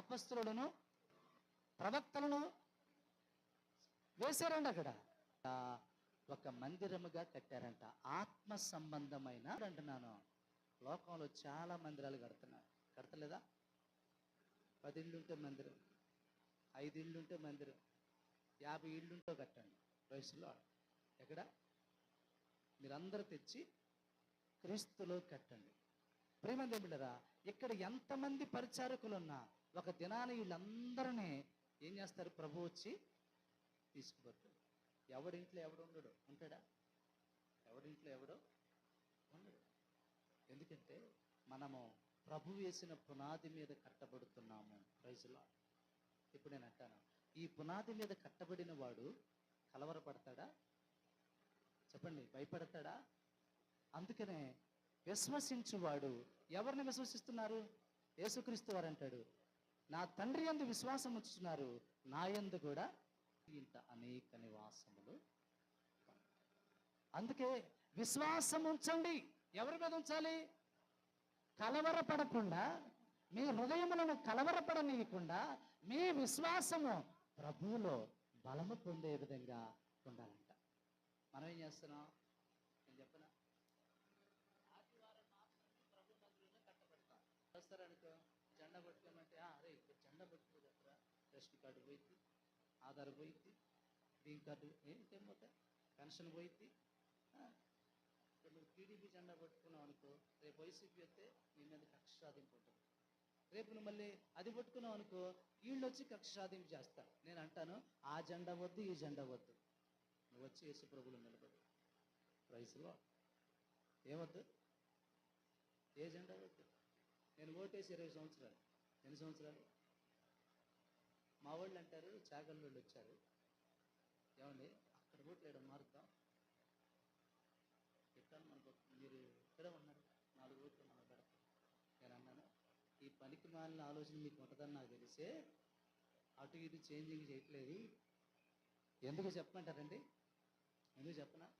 అపస్తులను ప్రవక్తలను వేశారండి అక్కడ. ఒక మందిరముగా కట్టారంట. ఆత్మ సంబంధమైన అంటున్నాను. లోకంలో చాలా మందిరాలు కడుతున్నారు. కడతలేదా? పది ఇళ్ళుంటే మందిరం ఐదు ఇళ్ళుంటే మందిరం యాభై ఇళ్ళుంటో కట్టండి. వయసులో ఎక్కడ? మీరందరూ తెచ్చి క్రీస్తులో కట్టండి. ప్రేమ దేవుళ్ళరా ఇక్కడ ఎంతమంది పరిచారకులు ఉన్నా ఒక దినాన వీళ్ళందరినీ ఏం చేస్తారు? ప్రభు వచ్చి తీసుకుపోతాడు. ఎవడింట్లో ఎవడు ఉండడు? ఉంటాడా? ఎవడింట్లో ఎవడో ఉండడు. ఎందుకంటే మనము ప్రభు వేసిన పునాది మీద కట్టబడుతున్నాము. ప్రైజ్లో ఇప్పుడు నేను అంటాను ఈ పునాది మీద కట్టబడిన వాడు కలవరపడతాడా? చెప్పండి భయపడతాడా? అందుకనే విశ్వసించువాడు ఎవరిని విశ్వసిస్తున్నారు? యేసుక్రీస్తు వారు అంటాడు నా తండ్రి యందు విశ్వాసం ఉంచుతున్నారు నా యందు కూడా ఇంత అనేక నివాసములు అందుకే విశ్వాసం ఉంచండి. ఎవరి మీద ఉంచాలి? కలవరపడకుండా మీ హృదయములను కలవరపడనీయకుండా మీ విశ్వాసము ప్రభువులో బలము పొందే విధంగా ఉండాలంట. మనం ఏం చేస్తున్నాం? నేను చెప్పనా? ఆదివారం మాత్రమే ప్రభు మందిరంలో కట్టబడతాం జెండా పట్టుకోమంటే "ఆ, అరే ఇక్కడ జెండా పట్టుకో చెప్పరా రేషన్ కార్డు పోయింది ఆధార్ పోయింది గ్రీన్ కార్డు ఏంటి పెన్షన్ పోయింది. ఇప్పుడు నువ్వు టీడీపీ జెండా పట్టుకున్నావు అనుకో రేపు వైసీపీ వస్తే నీ మీద కక్ష సాధింపు ఉంటుంది. రేపు నువ్వు మళ్ళీ అది పట్టుకున్నావు అనుకో వీళ్ళు వచ్చి కక్ష సాధింపు చేస్తారు. నేను అంటాను ఆ జెండా వద్దు ఈ జెండా వద్దు. నువ్వు వచ్చి యేసు ప్రభులు నిలబడు. రైసులో ఏమొద్దు ఏ జెండా వద్దు? నేను ఓటేసి ఇరవై సంవత్సరాలు. ఎన్ని సంవత్సరాలు? మా వాళ్ళు అంటారు చాగల్ వాళ్ళు వచ్చారు. ఏమండి? అక్కడ ఓట్లేయడం మారుద్దాం. ఎక్కడ మనకు మీరు ఇక్కడ ఉన్నారు? నాలుగు ఓట్లు మనం పెడతాం నేను అన్నాను ఈ పనికి మాలిన ఆలోచన మీకు ఉంటుందని నాకు తెలిసే అటు ఇటు చేంజింగ్ చేయట్లేదు. ఎందుకు చెప్పమంటారండి? ఎందుకు చెప్పనా?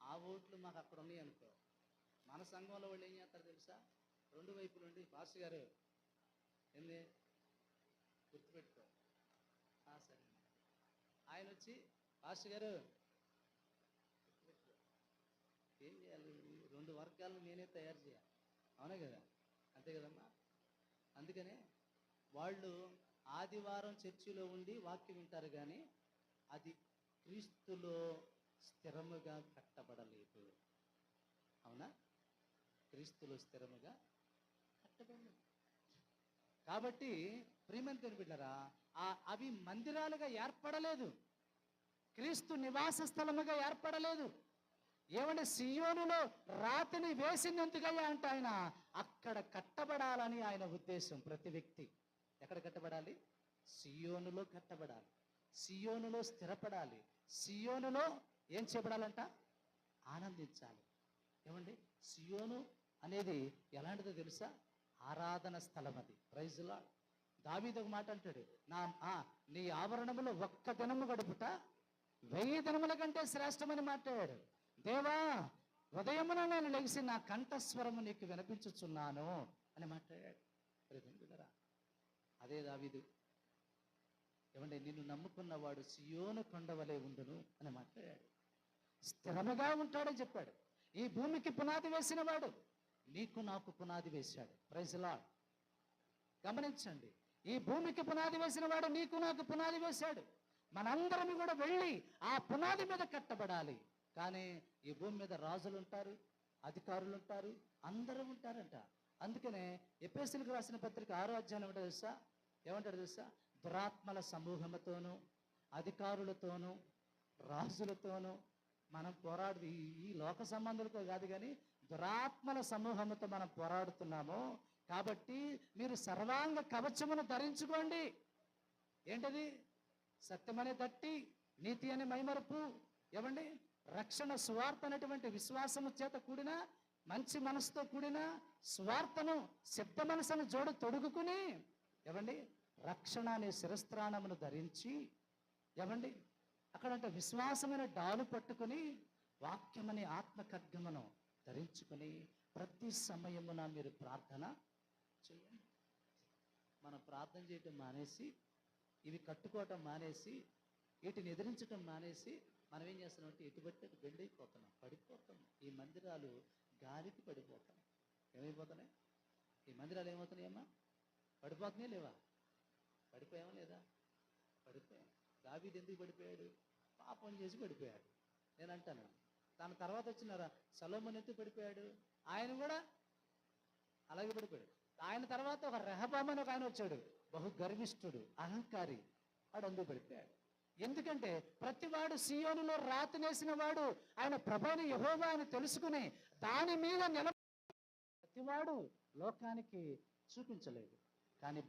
ఆ ఓట్లు మాకు అక్కడ ఉన్నాయి అనుకో. మన సంఘంలో వాళ్ళు ఏం చేస్తారు తెలుసా? రెండు వైపు నుండి పాస్ గారు ఏంది? ఆయన వచ్చి పాస్టర్ గారు ఏం చేయాలి? రెండు వర్గాలను నేనే తయారు చేయాలి. అవునా కదా? అంతే కదమ్మా? అందుకనే వాళ్ళు ఆదివారం చర్చిలో ఉండి వాక్యం వింటారు కానీ అది క్రీస్తులో స్థిరముగా కట్టబడలేదు. అవునా? క్రీస్తులో స్థిరముగా కట్టబడలేదు. కాబట్టి ప్రేమని బిడ్డరా అవి మందిరాలుగా ఏర్పడలేదు. క్రీస్తు నివాస స్థలముగా ఏర్పడలేదు. ఏమంటే సియోనులో రాతిని వేసినందుకయ్యా అంటే ఆయన అక్కడ కట్టబడాలని ఆయన ఉద్దేశం ప్రతి వ్యక్తి. ఎక్కడ కట్టబడాలి? సియోనులో కట్టబడాలి. సియోనులో స్థిరపడాలి. సియోనులో ఏం చేయబడాలంట? ఆనందించాలి. ఏమండి? సియోను అనేది ఎలాంటిదో తెలుసా? ఆరాధన స్థలం అది ప్రైజ్లా దావీదు ఒక మాట అంటాడు నా ఆ, నీ ఆవరణములో ఒక్క దినము గడుపుట వెయ్యి దినముల కంటే శ్రేష్టమని మాట్లాడాడు దేవా ఉదయమున నేను లెగిసి నా కంఠస్వరము నీకు వినిపించుచున్నాను అని మాట్లాడాడు అదే దావీదు ఏమంటే నిన్ను నమ్ముకున్నవాడు సియోను కొండవలే ఉండును అని మాట్లాడాడు స్థిరముగా ఉంటాడని చెప్పాడు. ఈ భూమికి పునాది వేసిన వాడు నీకు నాకు పునాది వేశాడు. ప్రైజ్ లాడ్ గమనించండి ఈ భూమికి పునాది వేసిన వాడు నీకు నాకు పునాది వేశాడు. మనందరం కూడా వెళ్ళి ఆ పునాది మీద కట్టబడాలి. కానీ ఈ భూమి మీద రాజులు ఉంటారు అధికారులు ఉంటారు అందరూ ఉంటారంట. అందుకనే ఎపిఎస్సీలకు రాసిన పత్రిక ఆరో అధ్యాయం ఏమంటారు తెలుసా? ఏమంటారు తెలుసా? దురాత్మల సమూహముతోనూ అధికారులతోనూ రాజులతోనూ మనం పోరాడు ఈ- ఈ లోక సంబంధాలతో కాదు కానీ దురాత్మల సమూహంతో మనం పోరాడుతున్నామో. కాబట్టి మీరు సర్వాంగ కవచమును ధరించుకోండి. ఏంటది? సత్యమనే తట్టి నీతి అనే మైమరుపు. ఏమండి? రక్షణ స్వార్థ అనేటువంటి విశ్వాసము చేత కూడిన మంచి మనసుతో కూడిన స్వార్థను సిద్ధ మనసును జోడు తొడుగుకుని ఏమండి? రక్షణ అనే శిరస్త్రాణమును ధరించి ఏమండి? అక్కడంటే విశ్వాసమైన డాలు పట్టుకొని వాక్యమనే ఆత్మ ఖడ్గమును ప్రతి సమయమున మీరు ప్రార్థన చేయండి మనం ప్రార్థన చేయటం మానేసి ఇవి కట్టుకోవటం మానేసి వీటిని ఎదిరించటం మానేసి మనం ఏం చేస్తున్నాం అంటే ఎటుబట్టి అటు బెండైపోతున్నాం పడిపోతున్నాం. ఈ మందిరాలు గాలికి పడిపోతున్నాయి. ఏమైపోతున్నాయి? ఈ మందిరాలు ఏమవుతున్నాయమ్మా పడిపోతున్నాయి లేవా? పడిపోయామా లేదా? పడిపోయాం. దావీది ఎందుకు పడిపోయాడు? పాపం చేసి పడిపోయాడు. నేను అంటాను దాని తర్వాత వచ్చినారా? సలోమన్ ఎందుకు పడిపోయాడు? ఆయన కూడా అలాగే పడిపోయాడు. ఆయన తర్వాత ఒక రెహబామ్ అని ఒక ఆయన వచ్చాడు. బహు గర్విష్ఠుడు అహంకారి. వాడు అందు పడిపోయాడు ఎందుకంటే ప్రతివాడు సీయోనులో రాతనేసిన వాడు. ఆయన ప్రభాని యహోవా అని తెలుసుకుని దాని మీద నిల ప్రతివాడు లోకానికి చూపించలేదు. కానీ